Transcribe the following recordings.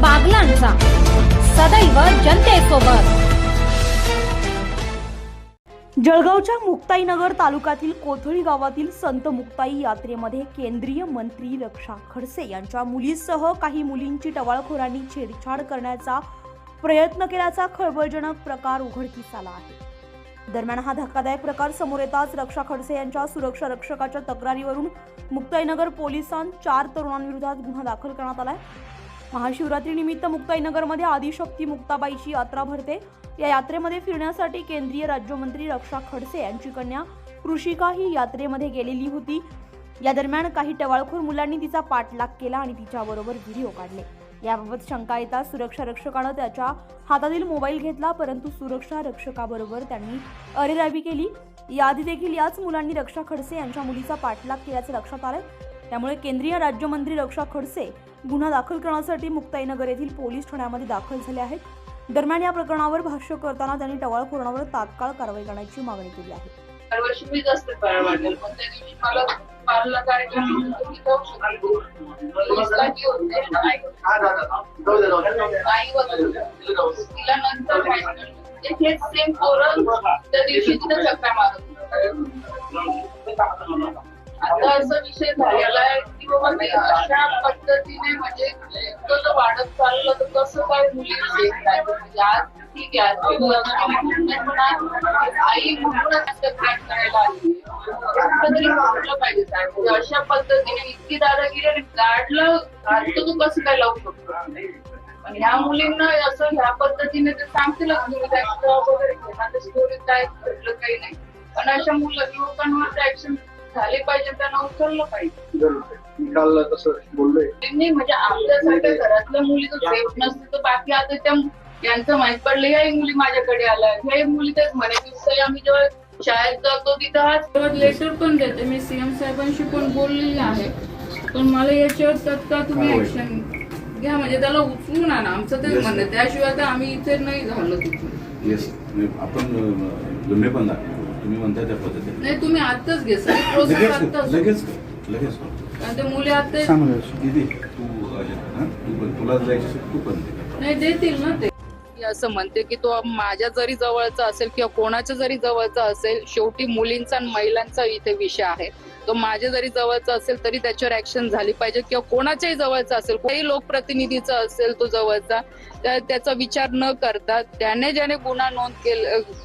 बागलांचा. सदैव जनतेसोबत. जळगावच्या मुक्ताईनगर तालुक्यातील कोथळी गावातील संत मुक्ताई यात्रेमध्ये केंद्रीय मंत्री रक्षा खडसे यांच्या मुलीसह काही मुलींची टवाळखोरांनी छेडछाड करण्याचा प्रयत्न केल्याचा खळबळजनक प्रकार उघडकीस आला आहे. दरम्यान हा धक्कादायक प्रकार समोर येताच रक्षा खडसे यांच्या सुरक्षा रक्षकाच्या तक्रारीवरून मुक्ताईनगर पोलिसांत चार तरुणांविरोधात गुन्हा दाखल करण्यात आलाय. महाशिवरात्रीनिमित्त मुक्ताईनगरमध्ये आदिशक्ती मुक्ताबाईची यात्रा भरते. या यात्रेमध्ये फिरण्यासाठी केंद्रीय राज्यमंत्री रक्षा खडसे यांची कन्या कृषिका ही यात्रेमध्ये गेलेली होती. या दरम्यान काही टवाळखोर मुलांनी तिचा पाठलाग केला आणि तिच्याबरोबर व्हिडिओ काढले. याबाबत शंका येता सुरक्षा रक्षकानं त्याच्या हातातील मोबाईल घेतला परंतु सुरक्षा रक्षकाबरोबर त्यांनी अरेरावी केली. याआधी देखील याच मुलांनी रक्षा खडसे यांच्या मुलीचा पाठलाग केल्याचं लक्षात आलं त्यामुळे केंद्रीय राज्यमंत्री रक्षा खडसे गुन्हा दाखल करण्यासाठी मुक्ताईनगर येथील पोलीस ठाण्यामध्ये दाखल झाले आहेत. दरम्यान या प्रकरणावर भाष्य करताना त्यांनी टवाळखोरांवर तात्काळ कारवाई करण्याची मागणी केली आहे. दरवर्षी मीच असते पार वाटेल पण त्या दिवशी मला कार्यक्रम जाऊ होते. तिला नंतर हेच सेम पोरं त्या तिथे चक्रा मारत. आता असा विषय झालेला आहे की बाबा ते अशा पद्धतीने म्हणजे इतकं जर वाढत चाललं तर कसं काय मुली राहतील? म्हणजे आज ठीक आहे आज लग्न पण आज आई म्हणूनच तक्रार करायला आली. कुठंतरी म्हटलं पाहिजे. साहेब म्हणजे अशा पद्धतीने इतकी दादागिरी आणि गाडलं तर तू कसं काय लावू शकतो? पण ह्या मुलींना असं ह्या पद्धतीने ते सांगतीलच तुम्ही त्या वगैरे घेणार स्टोरी काय घडलं काही नाही. पण अशा मुलं युवकांवर ऍक्शन झाले पाहिजे त्यांना उचललं पाहिजे. निकाल तसं बोललोय. त्यांनी म्हणजे आपल्यासारख्या घरातल्या मुली तर सेफ नसते तर बाकी आता त्या यांचं माहीत पडलं ह्याही मुली माझ्याकडे आल्या. ह्याही मुली तेच म्हणे "सई, आम्ही जेव्हा शाळेत जातो तिथं हाच लेटर पण देते. मी सीएम साहेबांशी पण बोललेली आहे. पण मला याच्यावर तत्काळ तुम्ही ऍक्शन घ्या. म्हणजे त्याला उचलून आणा. आमचं तेच म्हणणं. त्याशिवाय तर आम्ही इथे नाही झालो तिथून. येस आपण पण दाखवू तुम्ही म्हणताय त्या पद्धतीने नाही तुम्ही आत्ताच घे सगळी प्रोसेस लगेच आत्ताच लगेच कर, लगेच कर. कारण ते मुले आता दीदी तू अं, हं? तू पण तुला जायचं असेल, तू पण दे. नाही देतील ना ते असं म्हणते की तो माझ्या जरी जवळचा असेल किंवा कोणाच्या जरी जवळचा असेल शेवटी मुलींचा आणि महिलांचा इथे विषय आहे. तो माझ्या जरी जवळचा असेल तरी त्याच्यावर ऍक्शन झाली पाहिजे किंवा कोणाच्याही जवळचा असेल कोणी लोकप्रतिनिधीचा असेल तो जवळचा त्याचा विचार न करता त्याने ज्याने गुन्हा नोंद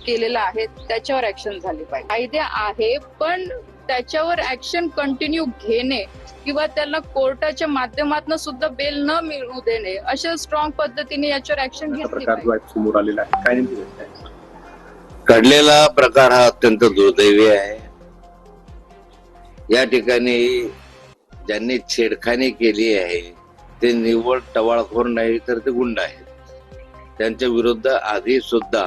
केलेला आहे त्याच्यावर ऍक्शन झाली पाहिजे. कायदे आहे पण त्याच्यावर ऍक्शन कंटिन्यू घेणे किंवा त्याला कोर्टाच्या माध्यमातून सुद्धा बेल न मिळू देणे अशा स्ट्रॉंग पद्धतीने याच्यावर ऍक्शन घेतली? घडलेला प्रकार हा अत्यंत दुर्दैवी आहे. या ठिकाणी ज्यांनी छेडखानी केली आहे ते निव्वळ टवाळखोर नाही तर ते गुंड आहेत. त्यांच्या विरुद्ध आधी सुद्धा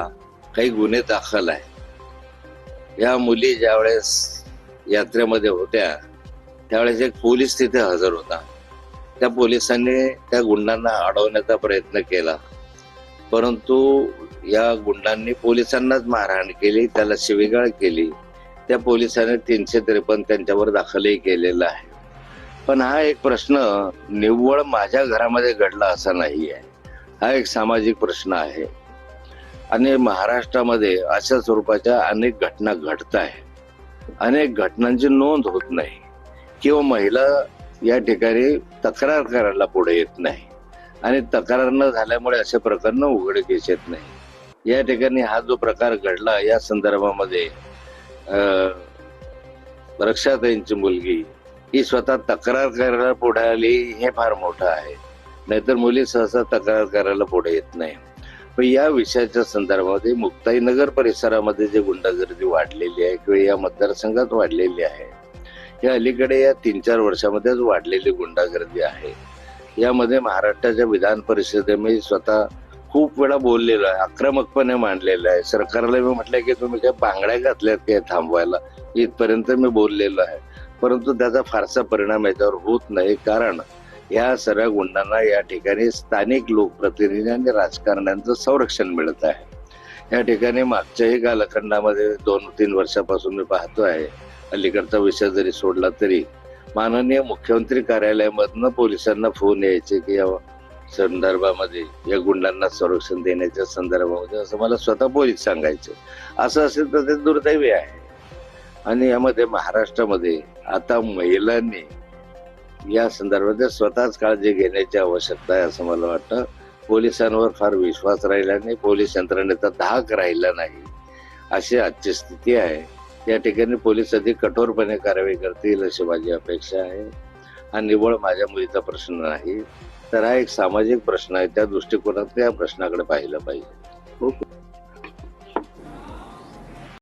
काही गुन्हे दाखल आहे या मुली ज्यावेळेस यात्रेमध्ये होत्या त्यावेळेस एक पोलीस तिथे हजर होता. त्या पोलिसांनी त्या गुंडांना अडवण्याचा प्रयत्न केला. परंतु या गुंडांनी पोलिसांनाच मारहाण केली त्याला शिवीगाळ केली. त्या पोलिसांनी तीनशे त्रेपन्न त्यांच्यावर दाखलही केलेला आहे. पण हा एक प्रश्न निव्वळ माझ्या घरामध्ये घडला असा नाही आहे हा एक सामाजिक प्रश्न आहे. आणि महाराष्ट्रामध्ये अशा स्वरूपाच्या अनेक घटना घडत आहे अनेक घटनांची नोंद होत नाही. किंवा महिला या ठिकाणी तक्रार करायला पुढे येत नाही. आणि तक्रार न झाल्यामुळे असे प्रकरण उघडकीस येत नाही. या ठिकाणी हा जो प्रकार घडला या संदर्भामध्ये रक्षाताईंची मुलगी ही स्वतः तक्रार करायला पुढे आली हे फार मोठं आहे. नाहीतर मुली सहसा तक्रार करायला पुढे येत नाही. या विषयाच्या संदर्भामध्ये मुक्ताईनगर परिसरामध्ये जे गुंडागर्दी वाढलेली आहे किंवा या मतदारसंघात वाढलेली आहे या अलीकडे या तीन चार वर्षामध्येच वाढलेली गुंडागर्दी आहे. यामध्ये महाराष्ट्राच्या विधान परिषदेमध्ये स्वतः खूप वेळा बोललेलो आहे आक्रमकपणे मांडलेलं आहे. सरकारला मी म्हटलं की तुम्ही काय बांगड्या घातल्यात काय थांबवायला? इथपर्यंत मी बोललेलो आहे. परंतु त्याचा फारसा परिणाम याच्यावर होत नाही. कारण या सर्व गुंडांना या ठिकाणी स्थानिक लोकप्रतिनिधी आणि राजकारण्यांचं संरक्षण मिळत आहे. या ठिकाणी मागच्याही कालखंडामध्ये दोन तीन वर्षापासून मी पाहतो आहे. अलीकडचा विषय जरी सोडला तरी माननीय मुख्यमंत्री कार्यालयामधनं पोलिसांना फोन यायचे की या संदर्भामध्ये या गुंडांना संरक्षण देण्याच्या संदर्भामध्ये असं मला स्वतः पोलीस सांगायचं. असं असेल तर ते दुर्दैवी आहे. आणि यामध्ये महाराष्ट्रामध्ये आता महिलांनी या संदर्भात स्वतःच काळजी घेण्याची आवश्यकता आहे असं मला वाटतं. पोलिसांवर फार विश्वास राहिला नाही पोलीस यंत्रणेचा धाक राहिला नाही अशी आजची स्थिती आहे. या ठिकाणी पोलीस अधिक कठोरपणे कारवाई करतील अशी माझी अपेक्षा आहे. हा निव्वळ माझ्या मुलीचा प्रश्न नाही तर हा एक सामाजिक प्रश्न आहे. त्या दृष्टिकोनात या प्रश्नाकडे पाहिलं पाहिजे.